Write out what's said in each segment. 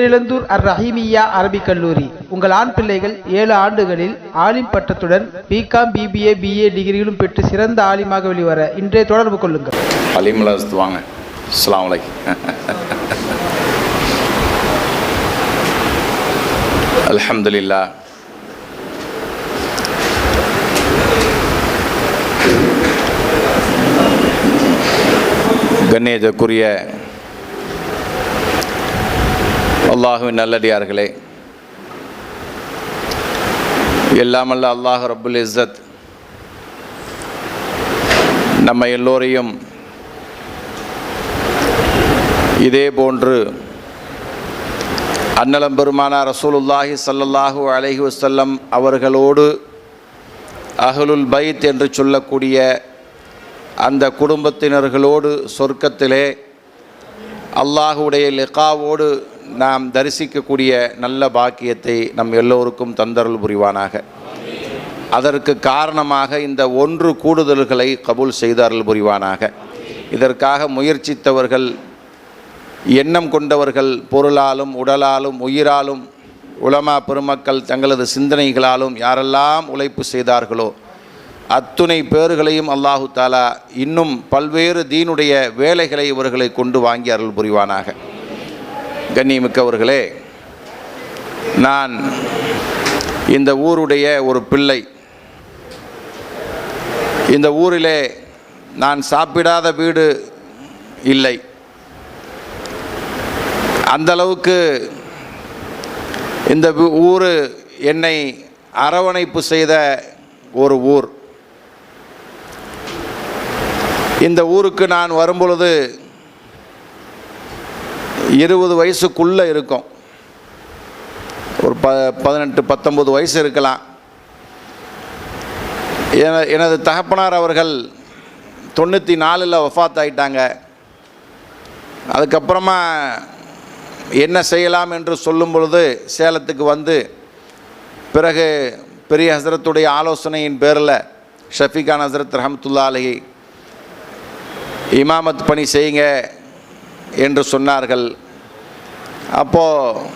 பேரிழந்தூர் அர் ரஹீமியா அரபிக் கல்லூரி. உங்கள் ஆண் பிள்ளைகள் ஏழு ஆண்டுகளில் ஆலிம் பட்டத்துடன் பிகாம் பிபிஏ பிஏ டிகிரிகளும் பெற்று சிறந்த ஆலிமாக வெளிவர இன்றைய தொடர்பு கொள்ளுங்கள். அலிமுலாஸ்து வாங்க. அஸ்ஸலாமு அலைக்கும். அல்ஹம்துலில்லா கண்ணியத்துக்குரிய அல்லாஹுவின் நல்லடியார்களே. எல்லாமல்ல அல்லாஹ் ரபுல் இஸ்ஸத். நம்ம எல்லோரையும் இதே போன்று அன்னலம் பெருமானா ரசூலுல்லாஹி ஸல்லல்லாஹு அலஹி வசல்லம் அவர்களோடு அகலுல் பைத் என்று சொல்லக்கூடிய அந்த குடும்பத்தினர்களோடு சொர்க்கத்திலே அல்லாஹுடைய லிகாவோடு நாம் தரிசிக்கக்கூடிய நல்ல பாக்கியத்தை நம் எல்லோருக்கும் தந்தருள் புரிவானாக. அதற்கு காரணமாக இந்த ஒன்று கூடுதல்களை கபூல் செய்து அருள் புரிவானாக. இதற்காக முயற்சித்தவர்கள் எண்ணம் கொண்டவர்கள் பொருளாலும் உடலாலும் உயிராலும் உலமா பெருமக்கள் தங்களது சிந்தனைகளாலும் யாரெல்லாம் உழைப்பு செய்தார்களோ அத்துணை பேர்களையும் அல்லாஹு தாலா இன்னும் பல்வேறு தீனுடைய வேலைகளை இவர்களை கொண்டு வாங்கி அருள் புரிவானாக. கண்ணியமிக்கவர்களே நான் இந்த ஊருடைய ஒரு பிள்ளை. இந்த ஊரிலே நான் சாப்பிடாத வீடு இல்லை. அந்தளவுக்கு இந்த ஊர் என்னை அரவணைப்பு செய்த ஒரு ஊர். இந்த ஊருக்கு நான் வரும்பொழுது இருபது வயசுக்குள்ளே இருக்கும். ஒரு ப பதினெட்டு பத்தொம்பது வயசு இருக்கலாம். என- எனது தகப்பனார் அவர்கள் தொண்ணூற்றி நாலில் வஃபாத் ஆகிட்டாங்க அதுக்கப்புறமா என்ன செய்யலாம் என்று சொல்லும் பொழுது சேலத்துக்கு வந்து பிறகு பெரிய ஹசரத்துடைய ஆலோசனையின் பேரில் ஷஃபிகான் ஹசரத் ரஹமத்துல்லா அலஹி இமாமத் பணி செய்யுங்க என்று சொன்னார்கள். அப்போது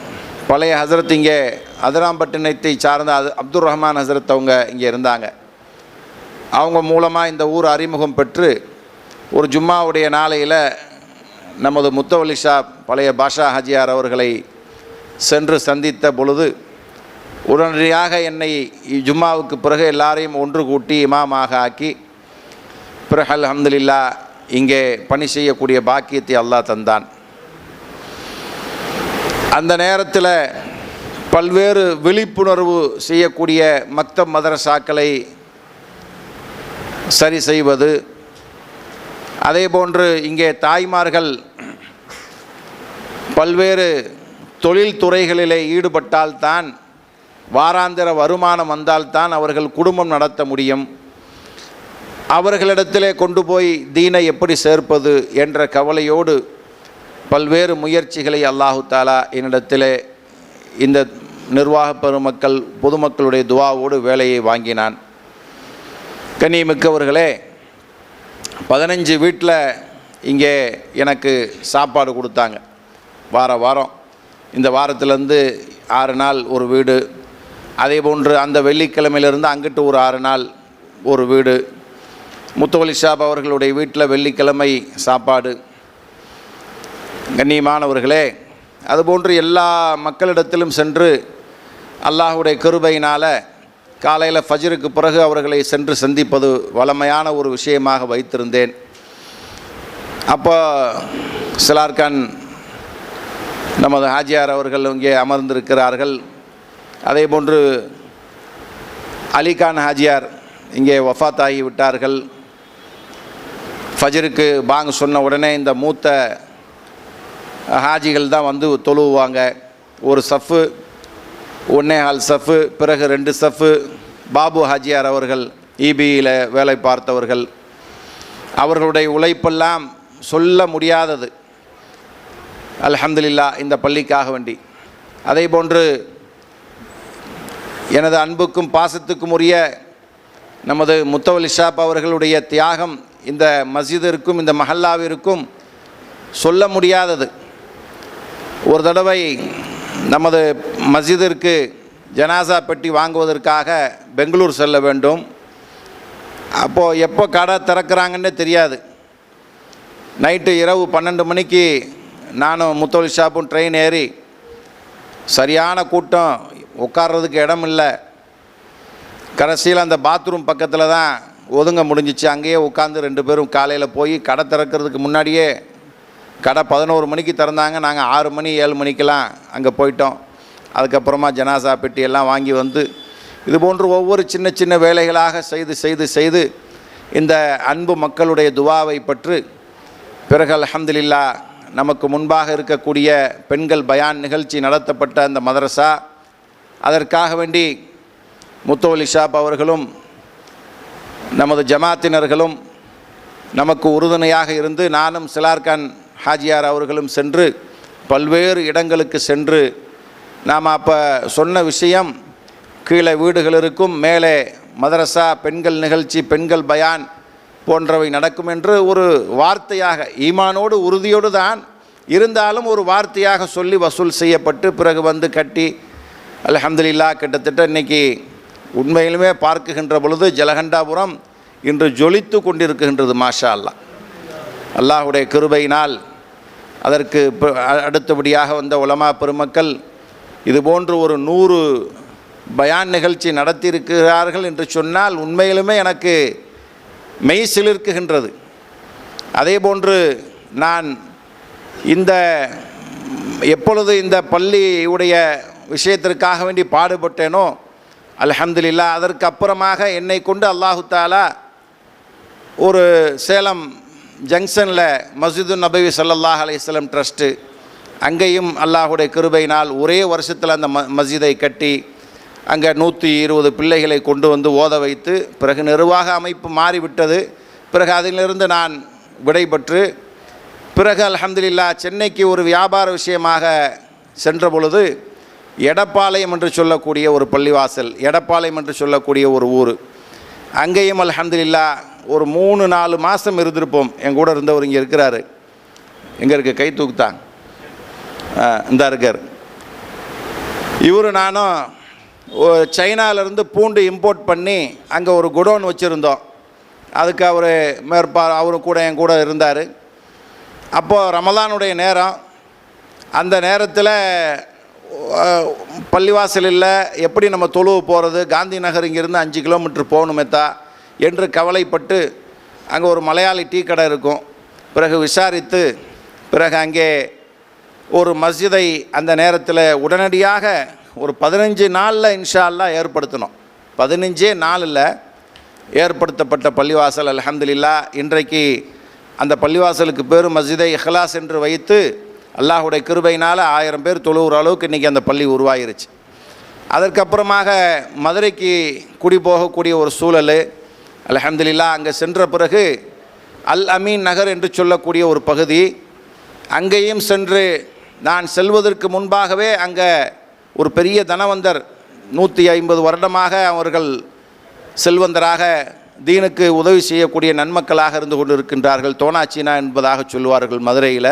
பழைய ஹசரத் இங்கே அதிராம்பட்டினத்தை சார்ந்த அது அப்துல் ரஹ்மான் ஹசரத் அவங்க இங்கே இருந்தாங்க. அவங்க மூலமாக இந்த ஊர் அறிமுகம் பெற்று ஒரு ஜும்மாவுடைய நாளையில் நமது முத்தவலி ஷா பழைய பாஷா ஹஜியார் அவர்களை சென்று சந்தித்த பொழுது உடனடியாக என்னை ஜும்மாவுக்கு பிறகு எல்லாரையும் ஒன்று கூட்டி இமாமாக ஆக்கி பிறகு அலமதுல்லா இங்கே பணி செய்யக்கூடிய பாக்கியத்தை அல்லாஹ் தந்தான். அந்த நேரத்தில் பல்வேறு விழிப்புணர்வு செய்யக்கூடிய மக்தப் மதரசாக்களை சரி செய்வது அதே போன்று இங்கே தாய்மார்கள் பல்வேறு தொழில் துறைகளிலே ஈடுபட்டால்தான் வாராந்திர வருமானம் வந்தால்தான் அவர்கள் குடும்பம் நடத்த முடியும். அவர்களிடத்திலே கொண்டு போய் தீனை எப்படி சேர்ப்பது என்ற கவலையோடு பல்வேறு முயற்சிகளை அல்லாஹு தாலா என்னிடத்திலே இந்த நிர்வாக பெருமக்கள் பொதுமக்களுடைய துவாவோடு வேலையை வாங்கினான். கண்ணியமிக்கவர்களே பதினஞ்சு வீட்டில் இங்கே எனக்கு சாப்பாடு கொடுத்தாங்க. வார வாரம். இந்த வாரத்திலேருந்து ஆறு நாள் ஒரு வீடு. அதே போன்று அந்த வெள்ளிக்கிழமையிலிருந்து அங்கிட்டு ஒரு ஆறு நாள் ஒரு வீடு. முத்துவலி ஷாப் அவர்களுடைய வீட்டில் வெள்ளிக்கிழமை சாப்பாடு. கண்ணியமானவர்களே அதுபோன்று எல்லா மக்களிடத்திலும் சென்று அல்லாஹுடைய கிருபையினால் காலையில் ஃபஜருக்கு பிறகு அவர்களை சென்று சந்திப்பது வளமையான ஒரு விஷயமாக வைத்திருந்தேன். அப்போ சிலார்கான் நமது ஹாஜியார் அவர்கள் இங்கே அமர்ந்திருக்கிறார்கள். அதே போன்று அலிகான் ஹாஜியார் இங்கே வஃபாத் விட்டார்கள். ஃபஜருக்கு பாங் சொன்ன உடனே இந்த மூத்த ஹாஜிகள் தான் வந்து தொழுவுவாங்க. ஒரு சஃப்பு ஒன்னே ஹால் சஃப்பு பிறகு ரெண்டு சஃப்பு பாபு ஹாஜியார் அவர்கள் இபியில் வேலை பார்த்தவர்கள். அவர்களுடைய உழைப்பெல்லாம் சொல்ல முடியாதது. அல்ஹம்துலில்லா இந்த பள்ளிக்காக வேண்டி. அதே போன்று எனது அன்புக்கும் பாசத்துக்கும் உரிய நமது முத்தவலி ஷாப் அவர்களுடைய தியாகம் இந்த மஸ்ஜிதிற்கும் இந்த மஹல்லாவிற்கும் சொல்ல முடியாதது. ஒரு தடவை நமது மஸ்ஜிதிற்கு ஜனாசா பெட்டி வாங்குவதற்காக பெங்களூர் செல்ல வேண்டும். அப்போது எப்போ கடை திறக்கிறாங்கன்னே தெரியாது. நைட்டு இரவு பன்னெண்டு மணிக்கு நானும் முத்தோலி ஷாப்பும் ட்ரெயின் ஏறி சரியான கூட்டம் உட்கார்றதுக்கு இடம் இல்லை கடைசியில் அந்த பாத்ரூம் பக்கத்தில் தான் ஒதுங்க முடிஞ்சிச்சு. அங்கேயே உட்காந்து ரெண்டு பேரும் காலையில் போய் கடை திறக்கிறதுக்கு முன்னாடியே கடை பதினோரு மணிக்கு திறந்தாங்க. நாங்கள் ஆறு மணி ஏழு மணிக்கெல்லாம் அங்கே போயிட்டோம். அதுக்கப்புறமா ஜனாசா பெட்டி எல்லாம் வாங்கி வந்து இது போன்று ஒவ்வொரு சின்ன சின்ன வேலைகளாக செய்து செய்து செய்து இந்த அன்பு மக்களுடைய துவாவை பற்று பிறகு அல்ஹம்துலில்லா நமக்கு முன்பாக இருக்கக்கூடிய பெண்கள் பயான் நிகழ்ச்சி நடத்தப்பட்ட அந்த மதரசா. அதற்காக வேண்டி முத்தோலி ஷாப் அவர்களும் நமது ஜமாத்தினர்களும் நமக்கு உறுதுணையாக இருந்து நானும் சிலார்கான் ஹாஜியார் அவர்களும் சென்று பல்வேறு இடங்களுக்கு சென்று நாம் அப்போ சொன்ன விஷயம் கீழே வீடுகள் இருக்கும் மேலே மதரசா பெண்கள் நிகழ்ச்சி பெண்கள் பயான் போன்றவை நடக்கும் என்று ஒரு வார்த்தையாக ஈமானோடு உறுதியோடு தான் இருந்தாலும் ஒரு வார்த்தையாக சொல்லி வசூல் செய்யப்பட்டு பிறகு வந்து கட்டி அலமதுல்லா கிட்டத்தட்ட இன்னைக்கு உண்மையிலுமே பார்க்குகின்ற பொழுது ஜலகண்டாபுரம் இன்று ஜொலித்து கொண்டிருக்கின்றது மாஷா அல்லாஹ் அல்லாஹுடைய கிருபையினால் அதற்கு அடுத்தபடியாக வந்த உலமா பெருமக்கள் இதுபோன்று ஒரு நூறு பயான் நிகழ்ச்சி நடத்தியிருக்கிறார்கள் என்று சொன்னால் உண்மையிலுமே எனக்கு மெய் சிலிர்க்குகின்றது. அதே போன்று நான் இந்த எப்பொழுது இந்த பள்ளியுடைய விஷயத்திற்காக வேண்டி பாடுபட்டேனோ அல்ஹம்துலில்லா அதற்கு அப்புறமாக என்னை கொண்டு அல்லாஹு தாலா ஒரு சேலம் ஜங்ஷனில் மஸ்ஜிது நபவி சல்லாஹ் அலைஹி ட்ரஸ்ட்டு அங்கேயும் அல்லாஹுடைய கிருபையினால் ஒரே வருஷத்தில் அந்த ம மஸ்ஜிதை கட்டி அங்கே நூற்றி இருபது பிள்ளைகளை கொண்டு வந்து ஓத வைத்து பிறகு நிர்வாக அமைப்பு மாறிவிட்டது. பிறகு அதிலிருந்து நான் விடைபெற்று பிறகு அலமதுல்லா சென்னைக்கு ஒரு வியாபார விஷயமாக சென்ற பொழுது எடப்பாளையம் என்று சொல்லக்கூடிய ஒரு பள்ளிவாசல் எடப்பாளையம் என்று சொல்லக்கூடிய ஒரு ஊர். அங்கேயும் அலமதுல்லா ஒரு மூணு நாலு மாதம் இருந்திருப்போம். என் கூட இருந்தவர் இங்கே இருக்கிறாரு. எங்கே இருக்கு? கை தூக்குத்தாங்க இந்த இருக்கார். இவர் நானும் சைனாவிலேருந்து பூண்டு இம்போர்ட் பண்ணி அங்கே ஒரு குடோன் வச்சுருந்தோம். அதுக்கு அவர் மேற்பா அவரும் கூட என் கூட இருந்தார். அப்போது ரமலானுடைய நேரம். அந்த நேரத்தில் பள்ளிவாசலில் பள்ளிவாசல் இல்லை எப்படி நம்ம தொழுவு போகிறது காந்தி நகர் இங்கேருந்து அஞ்சு கிலோமீட்டர் போகணுமேத்தா என்று கவலைப்பட்டு அங்கே ஒரு மலையாளி டீ கடை இருக்கும். பிறகு விசாரித்து பிறகு அங்கே ஒரு மஸ்ஜிதை அந்த நேரத்தில் உடனடியாக ஒரு பதினஞ்சு நாளில் இன்ஷால்லா ஏற்படுத்தணும். பதினஞ்சே நாளில் ஏற்படுத்தப்பட்ட பள்ளிவாசல் அலமதுல்லா இன்றைக்கு அந்த பள்ளிவாசலுக்கு பேர் மஸ்ஜிதை இஹ்லாஸ் என்று வைத்து அல்லாஹுடைய கிருபையினால் ஆயிரம் பேர் தொழுகிற அளவுக்கு இன்றைக்கி அந்த பள்ளி உருவாயிருச்சு. அதற்கப்புறமாக மதுரைக்கு குடி போகக்கூடிய ஒரு சூழல் அலஹம்துல்லா அங்கே சென்ற பிறகு அல் அமீன் நகர் என்று சொல்லக்கூடிய ஒரு பகுதி அங்கேயும் சென்று நான் செல்வதற்கு முன்பாகவே அங்கே ஒரு பெரிய தனவந்தர் நூற்றி ஐம்பது வருடமாக அவர்கள் செல்வந்தராக தீனுக்கு உதவி செய்யக்கூடிய நன்மக்களாக இருந்து கொண்டு இருக்கின்றார்கள் தோனாச்சினா என்பதாக சொல்லுவார்கள் மதுரையில்.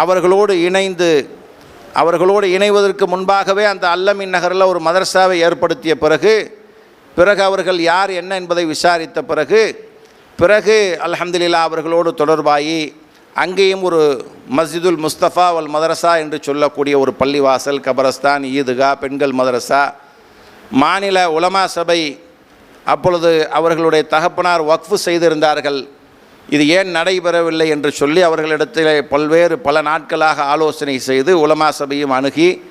அவர்களோடு இணைந்து அவர்களோடு இணைவதற்கு முன்பாகவே அந்த அல்லமின் நகரில் ஒரு மதரசாவை ஏற்படுத்திய பிறகு பிறகு அவர்கள் யார் என்ன என்பதை விசாரித்த பிறகு பிறகு அல்ஹம்துலில்லா அவர்களோடு தொடர்பாகி அங்கேயும் ஒரு மஸ்ஜிதுல் முஸ்தபா வல் மதரசா என்று சொல்லக்கூடிய ஒரு பள்ளிவாசல் கபரஸ்தான் ஈதுகா பெண்கள் மதரசா மாநில உலமா சபை அப்பொழுது அவர்களுடைய தகப்பனார் வக்ஃபு செய்திருந்தார்கள். இது ஏன் நடைபெறவில்லை என்று சொல்லி அவர்களிடத்தில் பல்வேறு பல நாட்களாக ஆலோசனை செய்து உலமா சபையும் அணுகி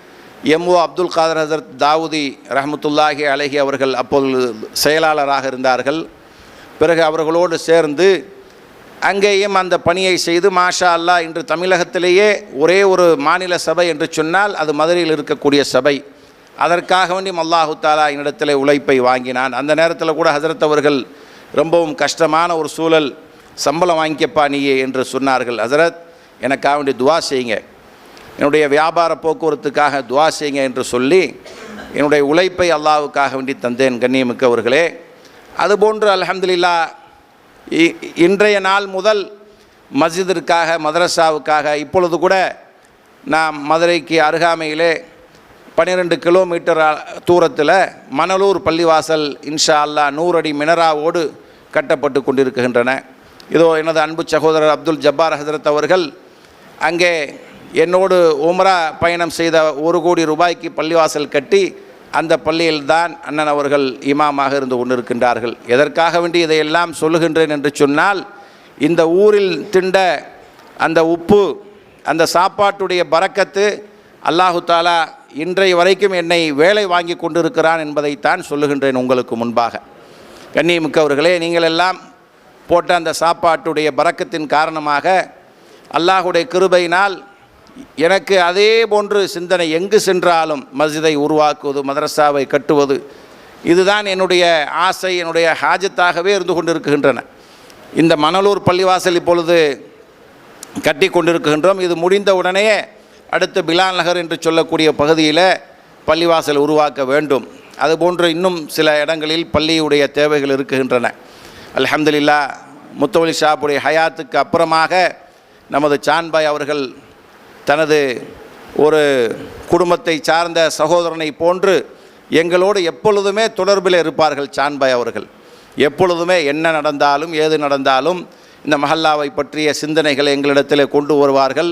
எம்ஓ அப்துல் காதர் ஹசரத் தாவூதி ரஹமத்துல்லாஹி அலஹி அவர்கள் அப்போது செயலாளராக இருந்தார்கள். பிறகு அவர்களோடு சேர்ந்து அங்கேயும் அந்த பணியை செய்து மாஷா அல்லாஹ் இன்று தமிழகத்திலேயே ஒரே ஒரு மாநில சபை என்று சொன்னால் அது மதுரையில் இருக்கக்கூடிய சபை. அதற்காக வேண்டி மல்லாஹு தாலா என்னிடத்தில் உழைப்பை வாங்கினான். அந்த நேரத்தில் கூட ஹசரத் அவர்கள் ரொம்பவும் கஷ்டமான ஒரு சூழல் சம்பளம் வாங்கிக்கப்பா நீயே என்று சொன்னார்கள். ஹசரத் எனக்காக வேண்டி துவா செய்யுங்க. என்னுடைய வியாபார போக்குவரத்துக்காக துவா செய்யுங்க என்று சொல்லி என்னுடைய உழைப்பை அல்லாவுக்காக வேண்டி தந்தேன் கண்ணியமிக்கவர்களே அதுபோன்று அலமதுல்லா இ- இன்றைய நாள் முதல் மஸ்ஜிதிற்காக மதரசாவுக்காக இப்பொழுது கூட நாம் மதுரைக்கு அருகாமையிலே பன்னிரெண்டு கிலோமீட்டர் தூரத்தில் மணலூர் பள்ளிவாசல் இன்ஷா அல்லா நூறடி மினராவோடு கட்டப்பட்டு கொண்டிருக்கின்றன. இதோ எனது அன்பு சகோதரர் அப்துல் ஜப்பார் ஹசரத் அவர்கள் அங்கே என்னோடு உம்ரா பயணம் செய்த ஒரு கோடி ரூபாய்க்கு பள்ளிவாசல் கட்டி அந்த பள்ளியில்தான் அண்ணன் அவர்கள் இமாமாக இருந்து கொண்டிருக்கின்றார்கள். எதற்காக வேண்டி இதையெல்லாம் சொல்லுகின்றேன் என்று சொன்னால் இந்த ஊரில் திண்ட அந்த உப்பு அந்த சாப்பாட்டுடைய பறக்கத்து அல்லாஹு தாலா இன்றைய வரைக்கும் என்னை வேலை வாங்கி கொண்டிருக்கிறான் என்பதைத்தான் சொல்லுகின்றேன் உங்களுக்கு முன்பாக. கண்ணியமிக்கவர்களே நீங்கள் எல்லாம் போட்ட அந்த சாப்பாட்டுடைய பறக்கத்தின் காரணமாக அல்லாஹுடைய கிருபையினால் எனக்கு அதே போன்று சிந்தனை எங்கு சென்றாலும் மஸ்ஜிதை உருவாக்குவது மதரசாவை கட்டுவது இதுதான் என்னுடைய ஆசை என்னுடைய ஹாஜத்தாகவே இருந்து கொண்டிருக்கின்றன. இந்த மணலூர் பள்ளிவாசல் இப்பொழுது கட்டி கொண்டிருக்கின்றோம். இது முடிந்த உடனே அடுத்து பிலால் நகர் என்று சொல்லக்கூடிய பகுதியில் பள்ளிவாசல் உருவாக்க வேண்டும். அதுபோன்று இன்னும் சில இடங்களில் பள்ளியுடைய தேவைகள் இருக்குகின்றன அலமதுல்லா முத்தவலி ஷாப்புடைய ஹயாத்துக்கு அப்புறமாக நமது சான்பாய் அவர்கள் தனது ஒரு குடும்பத்தை சார்ந்த சகோதரனை போன்று எங்களோடு எப்பொழுதுமே தொடர்பில் இருப்பார்கள் சான்பாய் அவர்கள். எப்பொழுதுமே என்ன நடந்தாலும் ஏது நடந்தாலும் இந்த மஹல்லாவை பற்றிய சிந்தனைகளை எங்களிடத்தில் கொண்டு வருவார்கள்.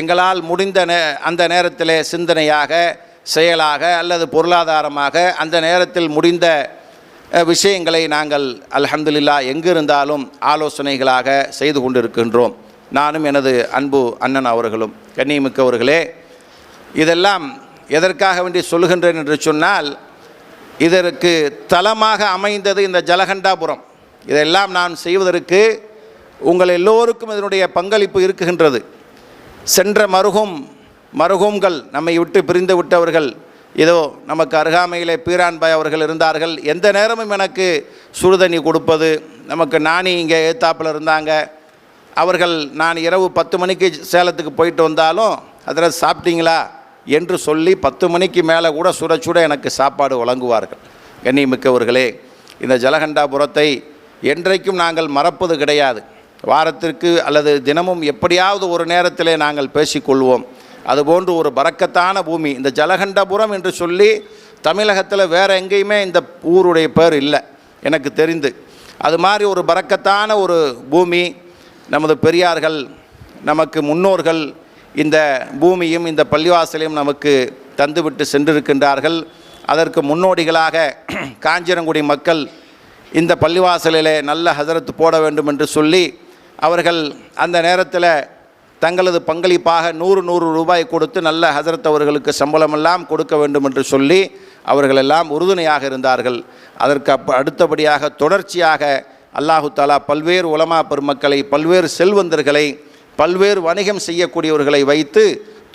எங்களால் முடிந்த நே அந்த நேரத்தில் சிந்தனையாக செயலாக அல்லது பொருளாதாரமாக அந்த நேரத்தில் முடிந்த விஷயங்களை நாங்கள் அல்ஹம்துலில்லா எங்கிருந்தாலும் ஆலோசனைகளாக செய்து கொண்டிருக்கின்றோம். நானும் எனது அன்பு அண்ணன் அவர்களும் கண்ணியமிக்கவர்களே இதெல்லாம் எதற்காக வேண்டி சொல்லுகின்றேன் என்று சொன்னால் இதற்கு தலமாக அமைந்தது இந்த ஜலகண்டாபுரம். இதெல்லாம் நான் செய்வதற்கு உங்கள் எல்லோருக்கும் இதனுடைய பங்களிப்பு இருக்குகின்றது. சென்ற மருகும் மருகும்கள் நம்மை விட்டு பிரிந்து விட்டவர்கள் இதோ நமக்கு அருகாமையிலே பீரான்பாய் அவர்கள் இருந்தார்கள். எந்த நேரமும் எனக்கு சுடுதண்ணி கொடுப்பது நமக்கு நாணி இங்கே ஏத்தாப்பில் இருந்தாங்க. அவர்கள் நான் இரவு பத்து மணிக்கு சேலத்துக்கு போயிட்டு வந்தாலும் அதில் சாப்பிட்டீங்களா? என்று சொல்லி பத்து மணிக்கு மேலே கூட சுட சுட எனக்கு சாப்பாடு வழங்குவார்கள். கண்ணியமிக்கவர்களே இந்த ஜலகண்டாபுரத்தை என்றைக்கும் நாங்கள் மறப்பது கிடையாது. வாரத்திற்கு அல்லது தினமும் எப்படியாவது ஒரு நேரத்திலே நாங்கள் பேசிக்கொள்வோம். அதுபோன்று ஒரு பறக்கத்தான பூமி. இந்த ஜலகண்டபுரம் என்று சொல்லி தமிழகத்தில் வேறு எங்கேயுமே இந்த ஊருடைய பேர் இல்லை. எனக்கு தெரிந்து. அது மாதிரி ஒரு பறக்கத்தான ஒரு பூமி நமது பெரியார்கள் நமக்கு முன்னோர்கள் இந்த பூமியும் இந்த பள்ளிவாசலையும் நமக்கு தந்துவிட்டு சென்றிருக்கின்றார்கள். அதற்கு முன்னோடிகளாக காஞ்சிரங்குடி மக்கள் இந்த பள்ளிவாசலிலே நல்ல ஹசரத்து போட வேண்டும் என்று சொல்லி அவர்கள் அந்த நேரத்தில் தங்களது பங்களிப்பாக நூறு நூறு ரூபாய் கொடுத்து நல்ல ஹசரத் அவர்களுக்கு சம்பளமெல்லாம் கொடுக்க வேண்டும் என்று சொல்லி அவர்களெல்லாம் உறுதுணையாக இருந்தார்கள். அதற்கு அடுத்தபடியாக தொடர்ச்சியாக அல்லாஹு தாலா பல்வேறு உலமா பெருமக்களை பல்வேறு செல்வந்தர்களை பல்வேறு வணிகம் செய்யக்கூடியவர்களை வைத்து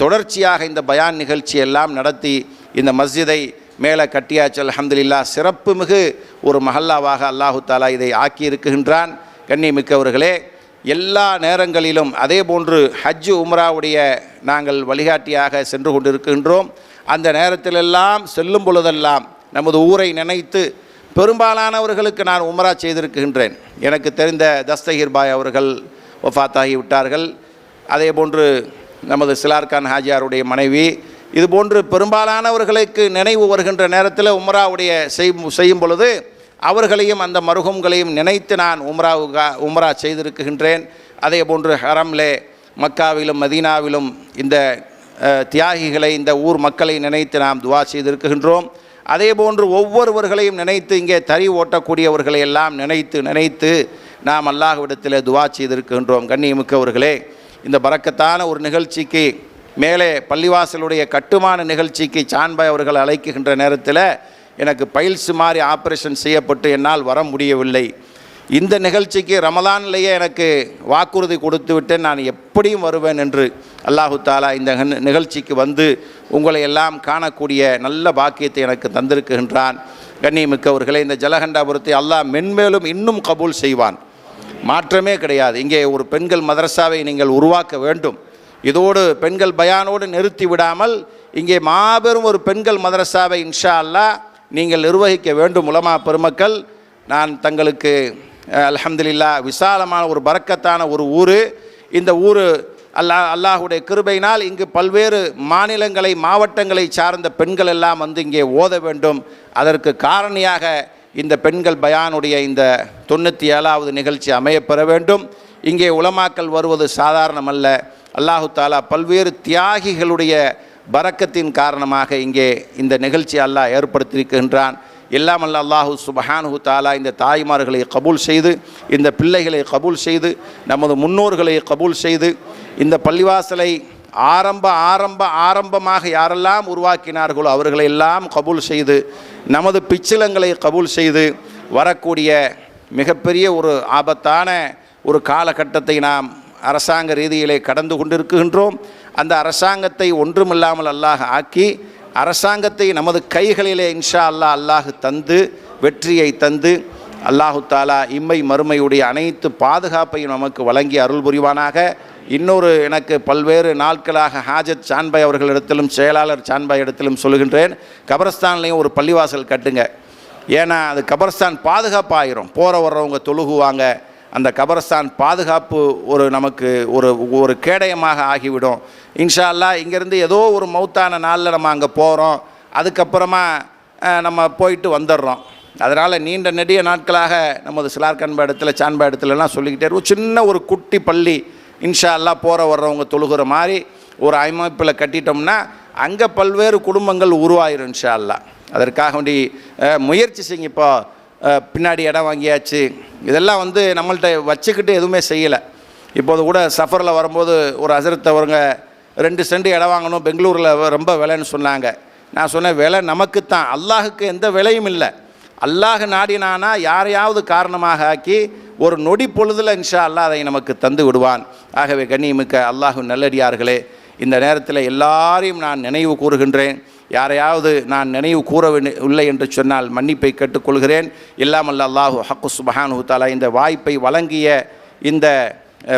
தொடர்ச்சியாக இந்த பயான் நிகழ்ச்சி எல்லாம் நடத்தி இந்த மஸ்ஜிதை மேலே கட்டியாச்சு. அலமதுல்லா சிறப்பு மிகு ஒரு மஹல்லாவாக அல்லாஹு தாலா இதை ஆக்கியிருக்கின்றான். கண்ணியமிக்கவர்களே எல்லா நேரங்களிலும் அதே போன்று ஹஜ்ஜு உம்ராவுடைய நாங்கள் வழிகாட்டியாக சென்று கொண்டிருக்கின்றோம். அந்த நேரத்திலெல்லாம் செல்லும் பொழுதெல்லாம் நமது ஊரை நினைத்து பெரும்பாலானவர்களுக்கு நான் உமரா செய்திருக்கின்றேன். எனக்கு தெரிந்த தஸ்தகிர் பாய் அவர்கள் ஒஃபாத்தாகி விட்டார்கள். அதே போன்று நமது சிலார்கான் ஹாஜியாருடைய மனைவி இது போன்று பெரும்பாலானவர்களுக்கு நினைவு வருகின்ற நேரத்தில் உமராவுடைய செய்யும் செய்யும் பொழுது அவர்களையும் அந்த மருகம்களையும் நினைத்து நான் உம்ராவுகா உம்ரா செய்திருக்கின்றேன் அதே போன்று ஹரம்லே மக்காவிலும் மதீனாவிலும் இந்த தியாகிகளை இந்த ஊர் மக்களை நினைத்து நாம் துவா செய்திருக்கின்றோம் அதே போன்று ஒவ்வொருவர்களையும் நினைத்து இங்கே தறி ஓட்டக்கூடியவர்களை எல்லாம் நினைத்து நினைத்து நாம் அல்லாஹ்விடத்தில் துவா செய்திருக்கின்றோம். கண்ணியமிக்கவர்களே இந்த பறக்கத்தான ஒரு நிகழ்ச்சிக்கு மேலே பள்ளிவாசலுடைய கட்டுமான நிகழ்ச்சிக்கு சாண்பாய் அவர்கள் அழைக்குகின்ற நேரத்தில் எனக்கு பைல்ஸ் மாதிரி ஆப்ரேஷன் செய்யப்பட்டு என்னால் வர முடியவில்லை. இந்த நிகழ்ச்சிக்கு ரமலான்லேயே எனக்கு வாக்குறுதி கொடுத்து விட்டேன். நான் எப்படியும் வருவேன் என்று அல்லாஹு தாலா இந்த நிகழ்ச்சிக்கு வந்து உங்களை எல்லாம் காணக்கூடிய நல்ல பாக்கியத்தை எனக்கு தந்திருக்கின்றான். கண்ணியமிக்கவர்களே இந்த ஜலகண்டாபுரத்தை அல்லாஹ் மென்மேலும் இன்னும் கபூல் செய்வான். மாற்றமே கிடையாது. இங்கே ஒரு பெண்கள் மதரசாவை நீங்கள் உருவாக்க வேண்டும். இதோடு பெண்கள் பயானோடு நிறுத்தி விடாமல் இங்கே மாபெரும் ஒரு பெண்கள் மதரசாவை இன்ஷா அல்லாஹ் நீங்கள் நிர்வகிக்க வேண்டும் உலமா பெருமக்கள். நான் தங்களுக்கு அலமதுல்லா விசாலமான ஒரு பறக்கத்தான ஒரு ஊர். இந்த ஊர் அல்லாஹ் அல்லாஹுடைய கிருபையினால் இங்கு பல்வேறு மாநிலங்களை மாவட்டங்களை சார்ந்த பெண்கள் எல்லாம் வந்து இங்கே ஓத வேண்டும். அதற்கு காரணியாக இந்த பெண்கள் பயானுடைய இந்த தொண்ணூற்றி ஏழாவது நிகழ்ச்சி அமையப்பெற வேண்டும். இங்கே உலமாக்கல் வருவது சாதாரணமல்ல. அல்லாஹு தாலா பல்வேறு தியாகிகளுடைய பறக்கத்தின் காரணமாக இங்கே இந்த நிகழ்ச்சி அல்லாஹ் ஏற்படுத்தியிருக்கின்றான். எல்லாம் அல்லாஹு சுபஹானு தாலா இந்த தாய்மார்களை கபூல் செய்து இந்த பிள்ளைகளை கபூல் செய்து நமது முன்னோர்களை கபூல் செய்து இந்த பள்ளிவாசலை ஆரம்ப ஆரம்ப ஆரம்பமாக யாரெல்லாம் உருவாக்கினார்களோ அவர்களை எல்லாம் கபூல் செய்து நமது பிச்சிலங்களை கபூல் செய்து வரக்கூடிய மிகப்பெரிய ஒரு ஆபத்தான ஒரு காலகட்டத்தை நாம் அரசாங்க ரீதியிலே கடந்து கொண்டிருக்கின்றோம். அந்த அரசாங்கத்தை ஒன்றுமில்லாமல் அல்லாஹ் ஆக்கி அரசாங்கத்தை நமது கைகளிலே இன்ஷா அல்லாஹ் அல்லாஹு தந்து வெற்றியை தந்து அல்லாஹு தாலா இம்மை மறுமையுடைய அனைத்து பாதுகாப்பையும் நமக்கு வழங்கி அருள் புரிவானாக. இன்னொரு எனக்கு பல்வேறு நாட்களாக ஹாஜத் சான்பாய் அவர்களிடத்திலும் செயலாளர் சான்பாய் இடத்திலும் சொல்கின்றேன் கபரஸ்தான்லேயும் ஒரு பள்ளிவாசல் கட்டுங்க. ஏன்னா அது கபரஸ்தான் பாதுகாப்பாயிரும். போகிற வர்றவங்க தொழுகுவாங்க. அந்த கபரஸ்தான் பாதுகாப்பு ஒரு நமக்கு ஒரு ஒரு கேடயமாக ஆகிவிடும். இன்ஷா அல்லாஹ் இங்கேருந்து ஏதோ ஒரு மௌத்தான நாளில் நம்ம அங்கே போகிறோம் அதுக்கப்புறமா நம்ம போயிட்டு வந்துடுறோம் அதனால் நீண்ட நெடிய நாட்களாக நமது சிலார்கன்பா இடத்துல சான்பா இடத்துலலாம் சொல்லிக்கிட்டே இருக்கும். சின்ன ஒரு குட்டி பள்ளி இன்ஷா அல்லாஹ் போகிற வர்றவங்க தொழுகிற மாதிரி ஒரு அமைப்பில் கட்டிட்டோம்னா அங்கே பல்வேறு குடும்பங்கள் உருவாயிரும் இன்ஷா அல்லா அதற்காக வேண்டி முயற்சி செய்யுங்க இப்போ பின்னாடி இடம் வாங்கியாச்சு. இதெல்லாம் வந்து நம்மள்ட்ட வச்சுக்கிட்டு எதுவுமே செய்யலை. இப்போது கூட சஃபரில் வரும்போது ஒரு அசரத்தை அவருங்க ரெண்டு சென்ட் இடம் வாங்கணும். பெங்களூரில் ரொம்ப விலைன்னு சொன்னாங்க. நான் சொன்னேன் விலை நமக்குத்தான். அல்லாஹுக்கு எந்த விலையும் இல்லை. அல்லாஹ் நாடினானா யாரையாவது காரணமாக ஆக்கி ஒரு நொடி பொழுதில் இன்ஷா அல்லாஹ் அதை நமக்கு தந்து விடுவான். ஆகவே கண்ணியமிக்க அல்லாஹு நல்லடியார்களே இந்த நேரத்தில் எல்லாரையும் நான் நினைவு கூறுகின்றேன். யாரையாவது நான் நினைவு கூறவில்லை என்று சொன்னால் மன்னிப்பை கேட்டுக்கொள்கிறேன். இல்லாமல் அல்லாஹு ஹக்கு சுபஹானு தாலா இந்த வாய்ப்பை வழங்கிய இந்த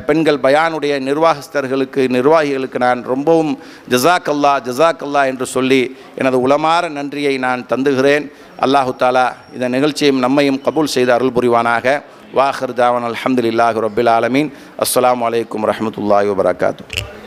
பெண்கள் பயானுடைய நிர்வாகஸ்தர்களுக்கு நிர்வாகிகளுக்கு நான் ரொம்பவும் ஜசாக் அல்லா ஜசாக் அல்லா என்று சொல்லி எனது உளமாற நன்றியை நான் தந்துகிறேன். அல்லாஹு தாலா இந்த நிகழ்ச்சியும் நம்மையும் கபூல் செய்து அருள் புரிவானாக. வாஹர் தாவன் அல்ஹம்துலில்லாஹி ரபில் ஆலமீன். அஸ்லாம் வலைக்கம் வரஹ்மத்துல்லாஹி வபரகாத்து